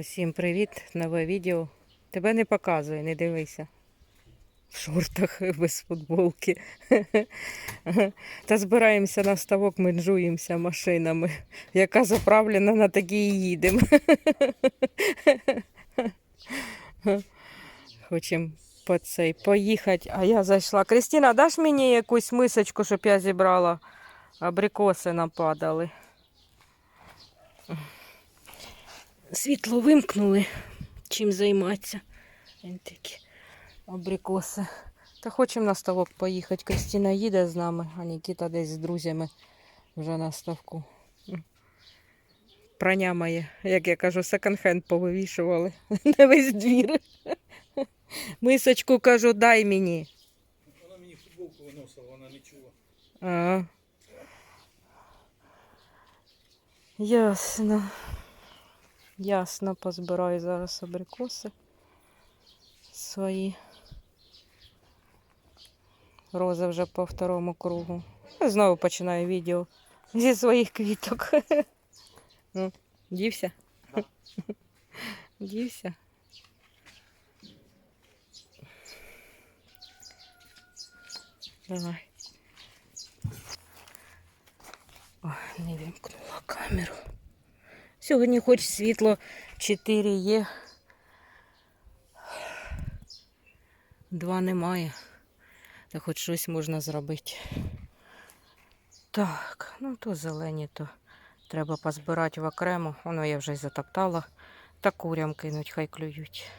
Усім привіт, нове відео. Тебе не показує, не дивися. В шортах без футболки. Та збираємося на ставок, менжуємося машинами. Яка заправлена на такі і їдемо. Хочемо по цей поїхати. А я зайшла. Кристина, даш мені якусь мисочку, щоб я зібрала? Абрикоси нападали. Світло вимкнули. Чим займатися? Він такі абрикоси. Та хочемо на ставок поїхати. Кристина їде з нами, а Нікіта десь з друзями вже на ставку. Прання моє, як я кажу, секонд-хенд повивішували на весь двір. Мисочку кажу, дай мені. Вона мені футболку виносила, вона не чула. А. Ясно. Ясно, позбираю зараз абрикоси свої. Роза вже по второму кругу. Знову починаю відео зі своїх квіток. Ну, Дівся? Да. Дівся. Давай. Ой, не вимкнула камеру. Сьогодні хоч світло 4 є. Два немає. Та хоч щось можна зробити. Так, ну то зелені, то треба позбирати в окремо. Воно я вже й затоптала. Та курям кинуть, хай клюють.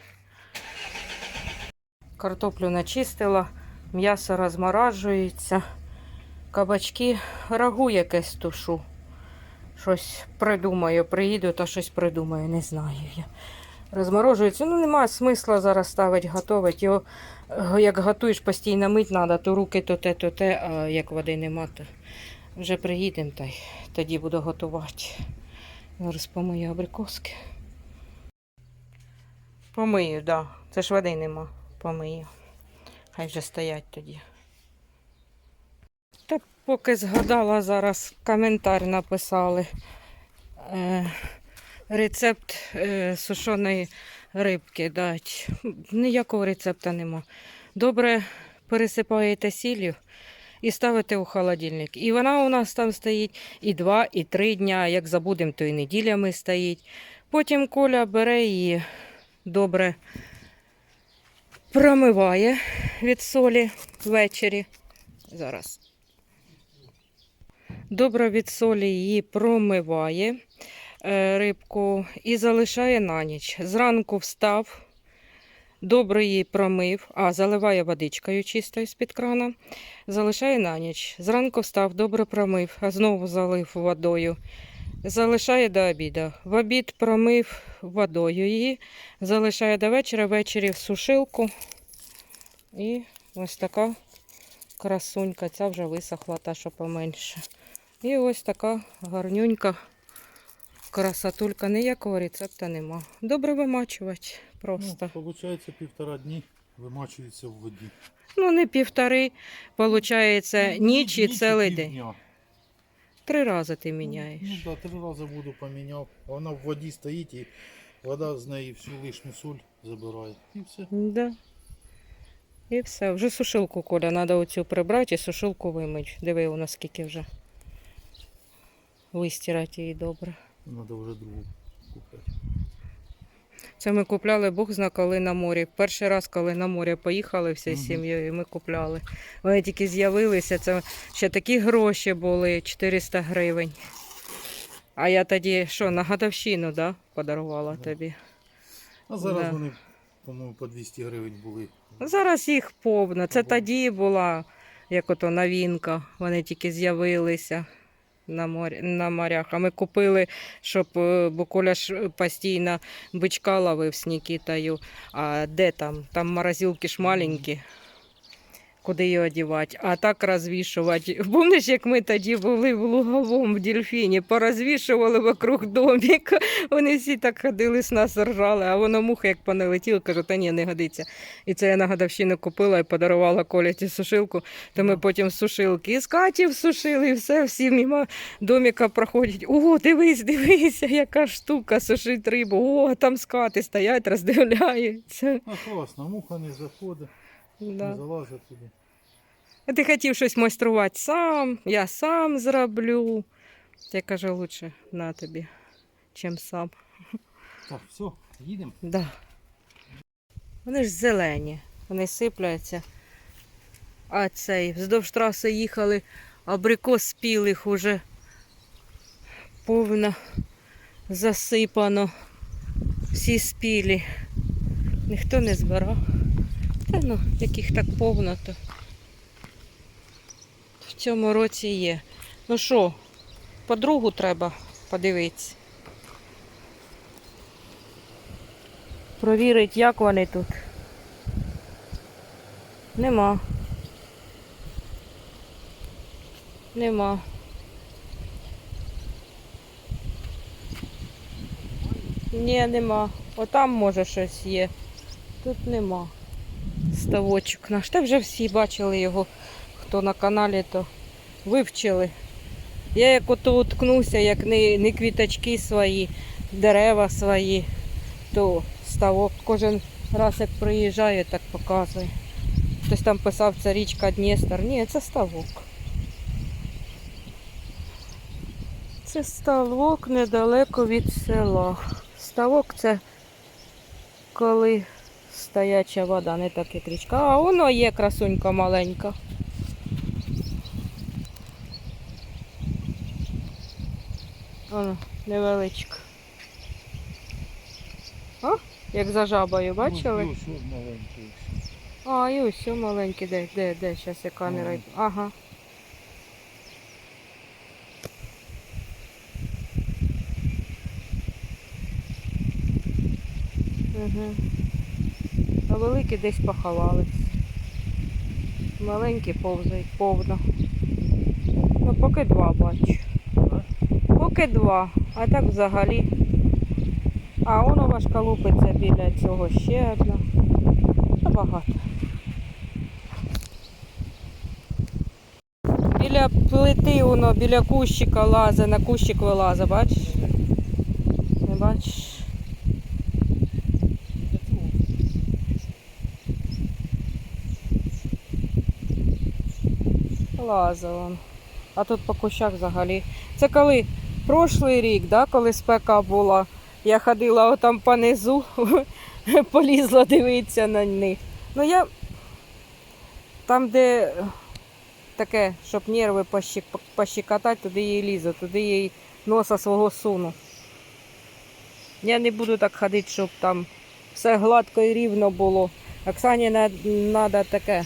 Картоплю начистила, м'ясо розморажується. Кабачки, рагу якесь тушу. Щось придумаю, приїду та щось придумаю, не знаю я. Розморожується. Ну, немає смисла зараз ставити, готувати. Його, е, як готуєш, постійно мить треба, то руки, то те, то те, а як води нема, то вже приїдемо та й тоді буду готувати. Зараз помию абрикоски. Помию, так. Да. Це ж води нема. Помию. Хай вже стоять тоді. Поки згадала, зараз коментар написали. Е, рецепт е, сушеної рибки дать. Ніякого рецепта нема. Добре пересипаєте сіллю і ставите у холодильник. І вона у нас там стоїть і два, і три дня. Як забудемо, то і неділями стоїть. Потім Коля бере її добре промиває від солі ввечері. Зараз. Добре від солі її промиває е, рибку і залишає на ніч. Зранку встав, добре її промив, а заливає водичкою чистою з-під крана, залишає на ніч. Зранку встав, добре промив, а знову залив водою. Залишає до обіду. В обід промив водою її, залишає до вечора, ввечері в сушилку. І ось така красунька. Ця вже висохла, та що поменше. І ось така гарнюнька красотулька. Ніякого рецепта нема. Добре вимачувати просто. Ну, виходить, півтора дні вимачується в воді. Ну, не півтори, виходить, ніч і цілий день. Три рази ти міняєш. Ну, да, три рази воду поміняв. Вона в воді стоїть і вода з неї всю лишню соль забирає. І все. Да. І все. Вже сушилку, Коля, треба оцю прибрати і сушилку вимить. Диви, у нас скільки вже. Вистирати її добре. Треба вже другу купити. Це ми купляли Бог зна коли на морі. Перший раз, коли на море поїхали всією Мгм. сім'єю, ми купляли. Вони тільки з'явилися, це ще такі гроші були 400 гривень. А я тоді що, на годовщину да, подарувала Да. тобі. А зараз Да. вони, по-моєму, по 200 гривень були. Зараз їх повно. Це Ого. тоді була як ото новинка. Вони тільки з'явилися на, морі, на морях. А ми купили, щоб е, бо Коля постійно бичка ловив з Нікітою. А де там? Там морозилки ж маленькі. Куди її одівати, а так розвішувати. Помниш, як ми тоді були в луговому в дельфіні, порозвішували вокруг доміка. Вони всі так ходили з нас ржали, а воно муха як понелетіла, кажу, та ні, не годиться. І це я на годовщину купила і подарувала Колі цю сушилку. То ми потім з сушилки з Каті всушили, і все, всі мимо доміка проходять. О, дивись, дивися, яка штука сушить рибу. О, там скати стоять, роздивляються. А класно, муха не заходить, Да. не залазить туди. А ти хотів щось майструвати сам, я сам зроблю. Я кажу, лучше на тобі, чим сам. Так, все, їдемо. Да. Вони ж зелені, вони сипляться. А цей, вздовж траси їхали, абрикос спілих уже повно засипано. Всі спілі. Ніхто не збирав. Ну, яких так повно, то в цьому році є. Ну що, подругу треба подивитися. Провірить, як вони тут. Нема. Нема. Ні, нема. Отам може щось є. Тут нема. Ставочок наш. Та вже всі бачили його, хто на каналі, то вивчили. Я як ото уткнуся, як не, не квіточки свої, дерева свої, то ставок кожен раз як приїжджає, так показує. Хтось там писав, це річка Дністер. Ні, це ставок. Це ставок недалеко від села. Ставок це коли стояча вода, не так як річка. А воно є красунька маленька. Воно невеличка. О, як за жабою, бачили? Ось, ось маленький. А, і ось маленький, де, де, де, зараз я камера. Ага. Угу. А великі десь поховались. Маленькі повзають повно. Ну, поки два бачу. Поки два. А так взагалі. А воно важка лупиться біля цього ще одна. Та багато. Біля плити воно, біля кущика лазе, на кущик вилазе, бачиш? Не бачиш? Вон. А тут по кущах взагалі. Це коли прошлий рік, да, коли спека була, я ходила отам понизу, полізла дивитися на них. Ну я там, де таке, щоб нерви пощекотати, туди їй лізу, туди їй носа свого суну. Я не буду так ходити, щоб там все гладко і рівно було. Оксані треба таке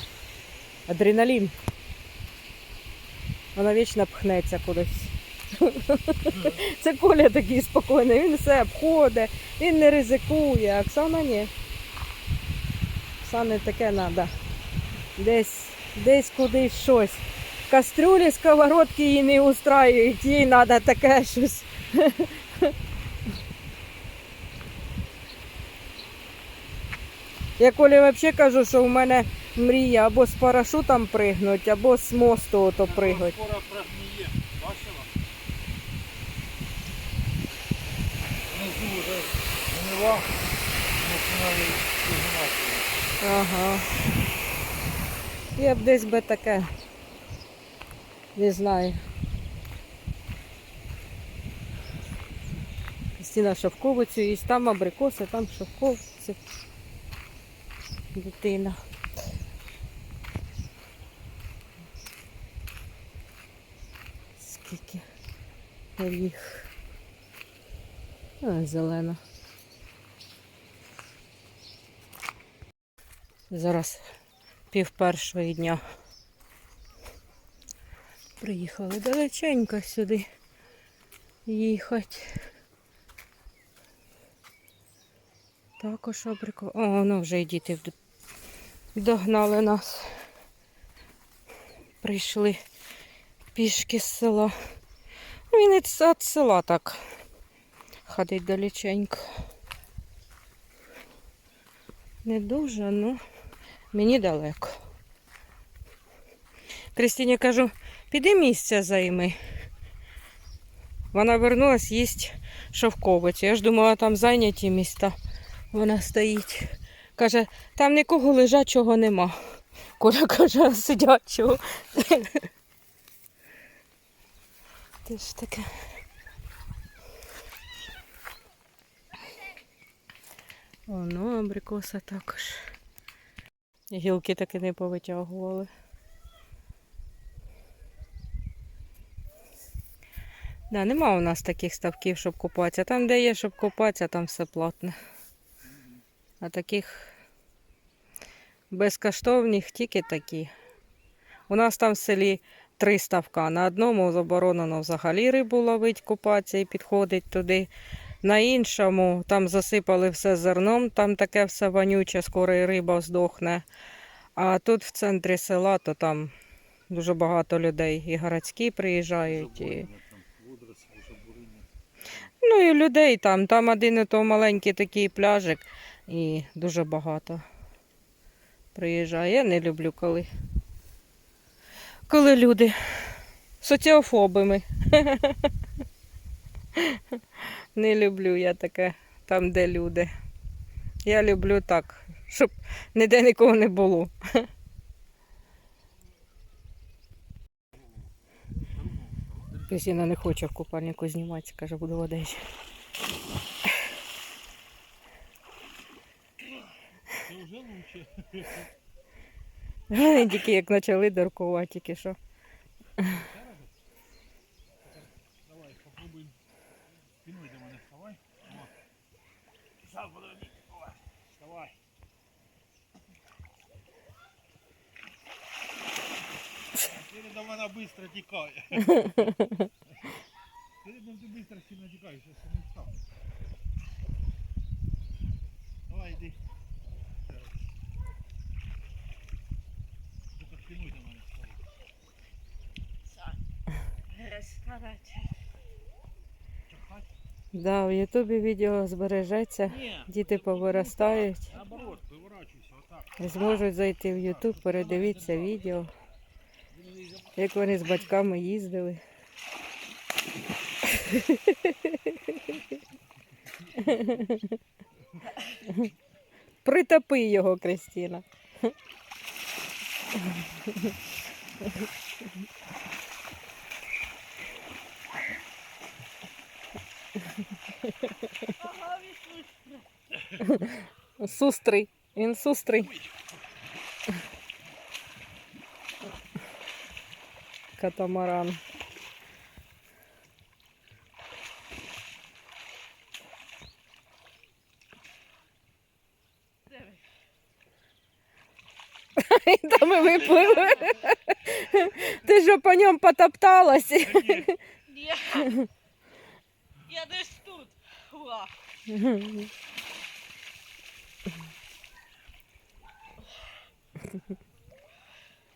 адреналін. Вона вічно пхнеться кудись. Це Коля такий спокійний, він все обходить, він не ризикує, а Оксана ні. Оксані таке треба. Десь, десь кудись щось. Кастрюлі, сковородки її не устраюють, їй треба таке щось. Я Колі взагалі кажу, що в мене мрія або з парашутом пригнуть, або з мосту ото пригнуть. Скоро пригніє, бачила? Внизу вже гнила, починає піднімати. Ага. Я б десь би таке. Не знаю. Стіна шовковицю, і там абрикоси, там шовковиці. Дитина. Скільки їх. А, зелена. Зараз пів першого дня. Приїхали далеченько сюди їхати. Також абрико. О, ну вже й діти догнали нас. прийшли пішки з села. Ну, Він с- від села так ходить далеченько. Не дуже, ну мені далеко. Кристині кажу, піди місце займи. Вона вернулась їсть шовковицю. Я ж думала, там зайняті міста. Вона стоїть. Каже, там нікого лежачого нема. Коля каже, «А сидячого. Ти ж таке. Воно абрикоса також. Гілки таки не повитягували. Да, нема у нас таких ставків, щоб купатися. Там, де є, щоб купатися, там все платне. А таких безкоштовних тільки такі. У нас там в селі три ставка. На одному заборонено взагалі рибу ловить, купатися і підходить туди. На іншому там засипали все зерном, там таке все вонюче, скоро і риба здохне. А тут в центрі села, то там дуже багато людей. І городські приїжджають. І... Ну і людей там. Там один і то маленький такий пляжик і дуже багато приїжджає. Я не люблю, коли, коли люди соціофобами. Не люблю я таке там, де люди. Я люблю так, щоб ніде нікого не було. Кристина не хоче в купальнику зніматися, каже, буду в Одесі. Це лучше. Вони тільки як почали доркувати, тільки що. Давай, попробуємо. Спиною до мене вставай. Зараз подожди. Давай. Вставай. Перед мене швидко тікає. Перед ти швидко сильно тікаєш, я не встав. Давай, йди. Тільки спиною до мене вставай. Чахать? Да, в Ютубі відео збережеться, діти повиростають, зможуть зайти в Ютуб, передивитися відео, як вони з батьками їздили. Притопи його, Кристина. Сустрий. Він сустрий. Катамаран. І Там і випливли. Ти що по ньому потопталась? Ні. Я десь Уа.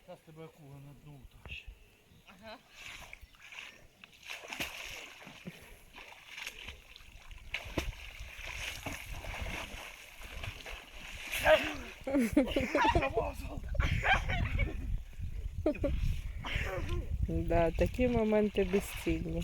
Зараз тебе акула на дно утащить. Ага. Да, такі моменти безцінні.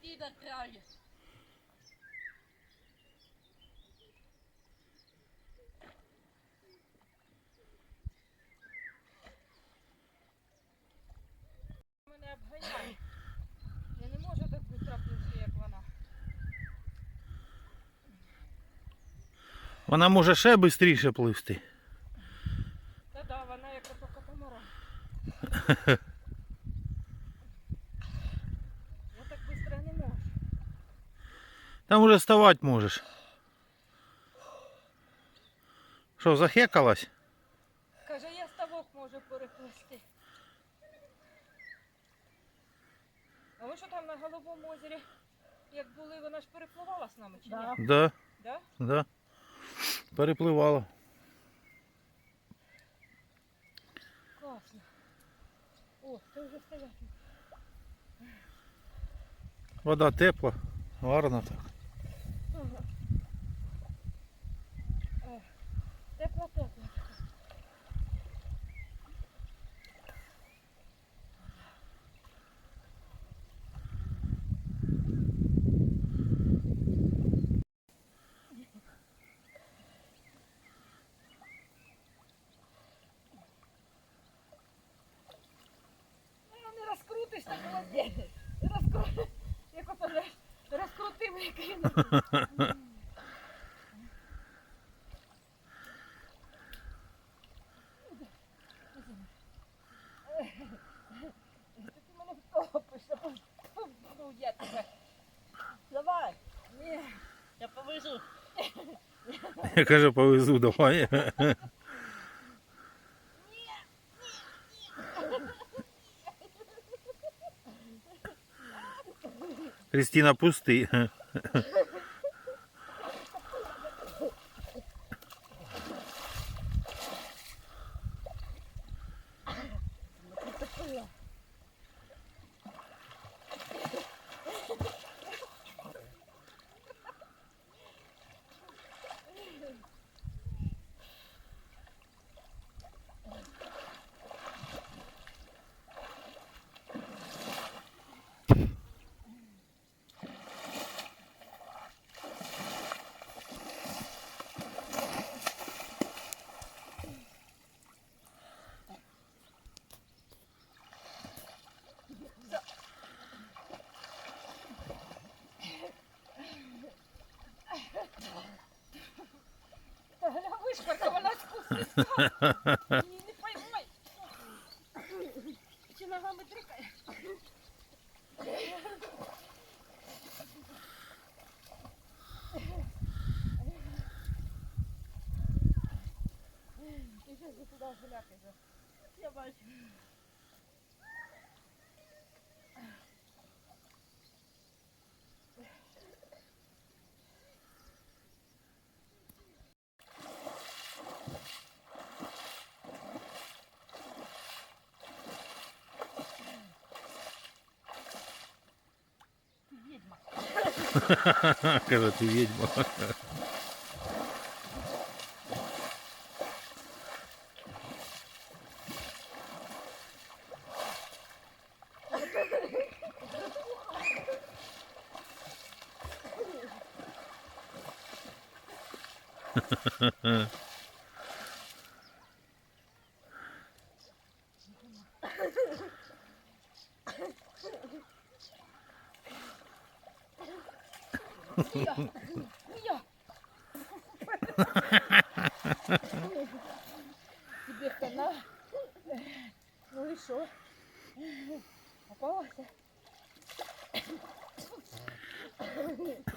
почти до краю. Мене обганяє. Я не можу так швидко як вона. Вона може ще швидше пливти. Та да, вона як ото катамаран. Я так швидко не можу. Там уже вставати можеш. Що, захекалась? Каже, я ставок можу переплести. А ви що там на головому озері, як були, вона ж перепливала з нами чи ні? Да, Да? да. Перепливала. Класно. О, це вже стоять. Вода тепла, гарно так. Ага. О, Ну, не розкрутишся, молодець. Розкру... Як ото розкрутив і кинув. Ти мене втопиш, а потім, ну, я тебе. Давай, Ні. я повезу. Я кажу, повезу, давай. Кристина, пусти. Та гля вишкарка, вона спуститься. Її не поймай. Чи ногами дрикає? Ти що ж туди гуляти вже? Я бачу. Відьма. Каже, ти відьма.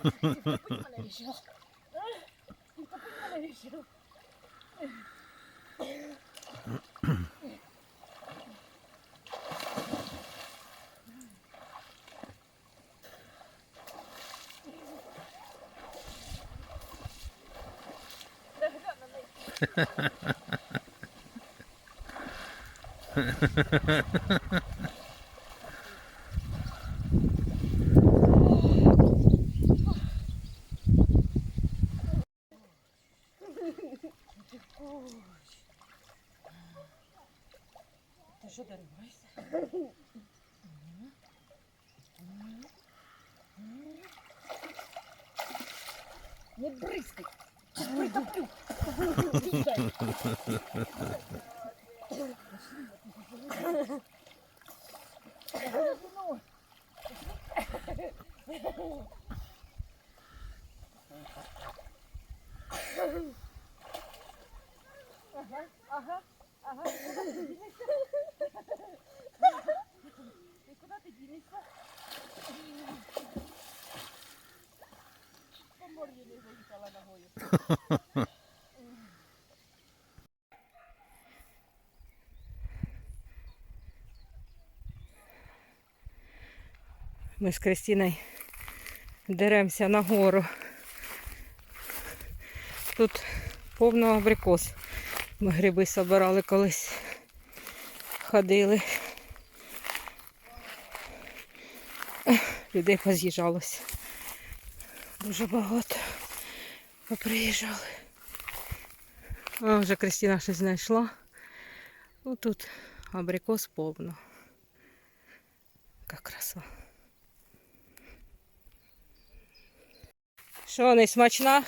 Топить мене рішив. Топить мене рішив. Та гля на неї. Ти що деревайся? Ага, ага, ага. Куда ты денешься? И куда ты денешься? По морді не заїхала ногою. Ми з Кристиною деремося на гору. Тут повно абрикос. Ми гриби собирали колись. Ходили. Людей поз'їжджалося. Дуже багато. Поприїжджали. А вже Кристина щось знайшла. Ну тут абрикос повно. Яка краса. Що, не смачна?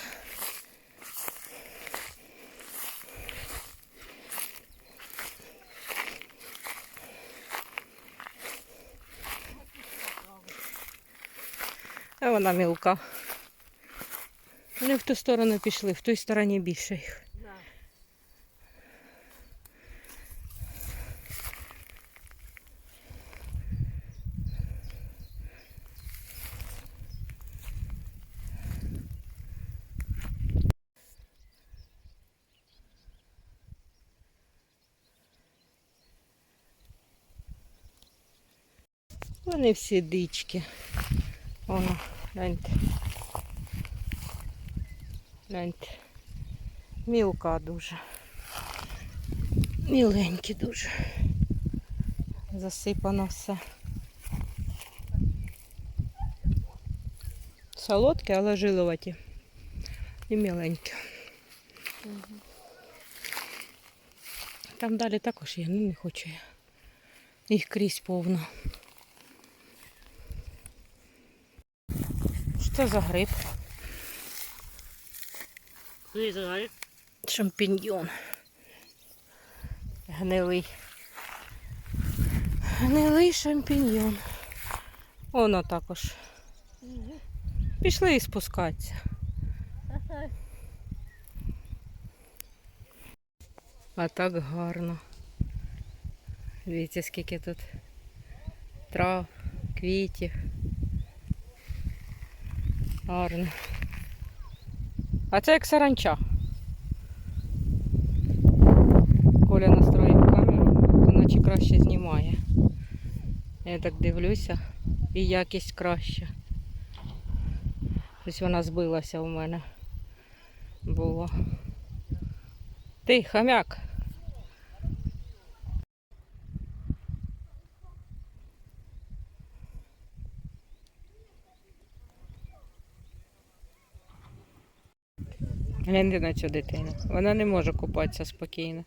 А вона мілка. Вони в ту сторону пішли, в той стороні більше їх. Вони всі дички. Воно, гляньте. Гляньте. Мілка дуже. Міленькі дуже. Засипано все. Солодке, але жиловаті. І міленькі. Там далі також є, ну не хочу я. Їх крізь повно. Що за гриб? Шампіньйон. Гнилий. Гнилий шампіньйон. Воно також. Пішли і спускатися. А так гарно. Дивіться, скільки тут трав, квітів. Гарно. А це як саранча. Коля настроїв камеру, то наче краще знімає. Я так дивлюся, і якість краща. Ось вона збилася у мене. Було. Ти, хам'як. Гляньте на цю дитину. Вона не може купатися спокійно.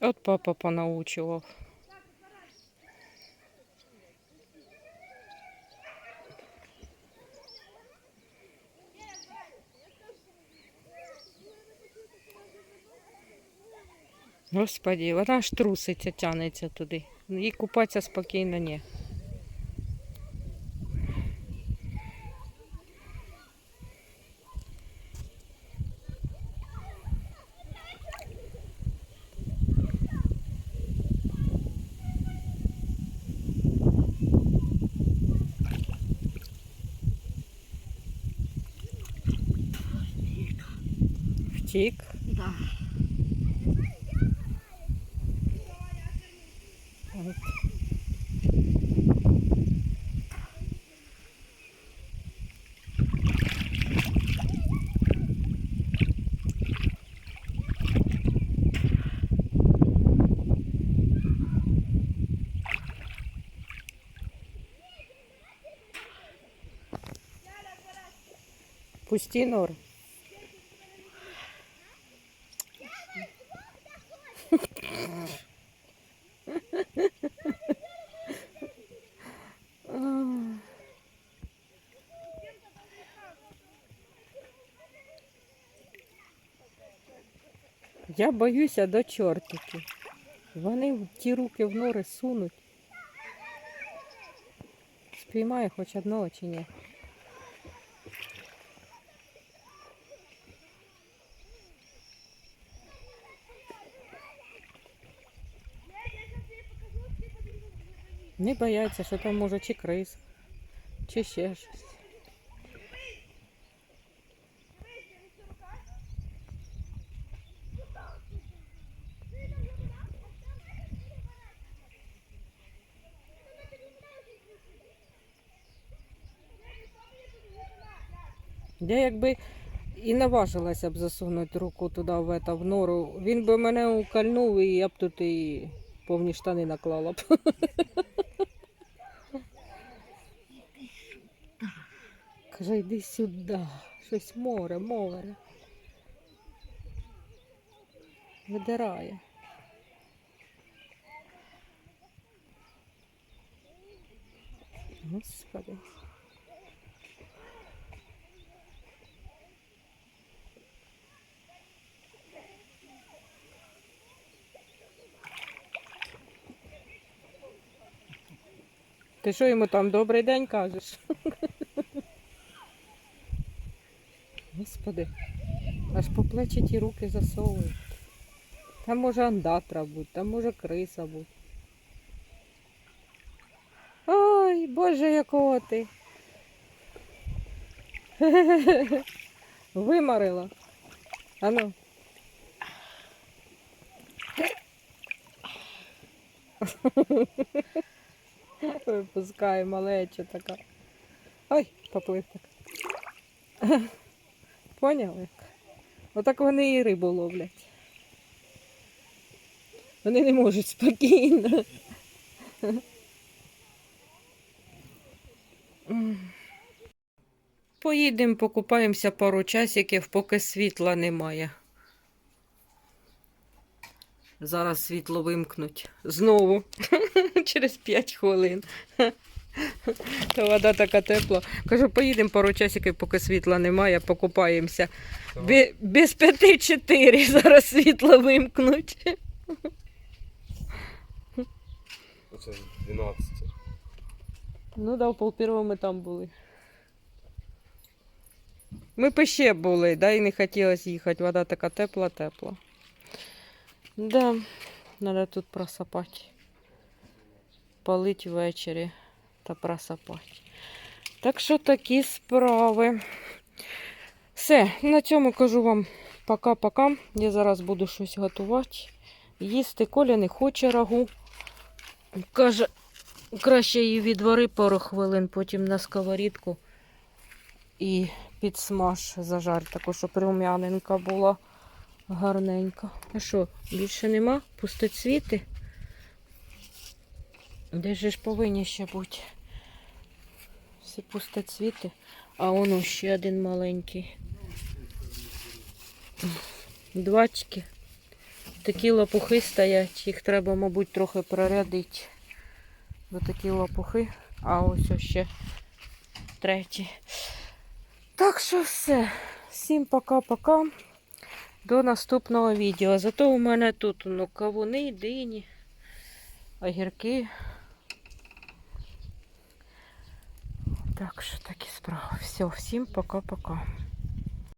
От папа понаучував. Господи, вона аж труситься, тянеться туди. Їй купатися спокійно ні. Втік. Да. От. Пусти нор. Я боюся до чортиків. Вони ті руки в нори сунуть. Спіймає хоч одного чи ні. Не бояться, що там може чи крис, чи ще щось. Я якби і наважилася б засунути руку туди в, ета, в нору. Він би мене укольнув і я б тут і повні штани наклала б. Каже, йди сюди. Щось море, море. Видирає. Господи. Ти що йому там добрий день кажеш? Господи, аж по плечі ті руки засовують. Там може андатра бути, там може криса бути. Ой, Боже, якого ти. Вимарила. Ану. Випускає малеча така. Ой, поплив так. Поняли? Отак вони і рибу ловлять. Вони не можуть спокійно. Поїдемо, покупаємося пару часиків, поки світла немає. Зараз світло вимкнуть. Знову. Через 5 хвилин. Та вода така тепла. Кажу, поїдемо пару часиків, поки світла немає, покупаємося. Бі- Без п'яти чотири зараз світло вимкнуть. Оце 12. Ну да, в пол первого ми там були. Ми ще були, да, і не хотілося їхати. Вода така тепла-тепла. Да, треба тут просапати. Палить ввечері та просапати. Так що такі справи. Все, на цьому кажу вам пока-пока. Я зараз буду щось готувати. Їсти Коля не хоче рагу. Каже, краще її відвари пару хвилин, потім на сковорідку і підсмаж зажар, таку, щоб рум'яненька була гарненька. А що, більше нема? Пустоцвіти? Де ж повинні ще бути? Всі пустоцвіти. А воно ще один маленький. Двачки. Такі лопухи стоять, їх треба, мабуть, трохи прорядити. Бо такі лопухи. А ось ще третій. Так що все. Всім пока-пока. До наступного відео. Зато у мене тут ну, кавуни, дині, огірки. Так що такі справи. Все, всім пока-пока.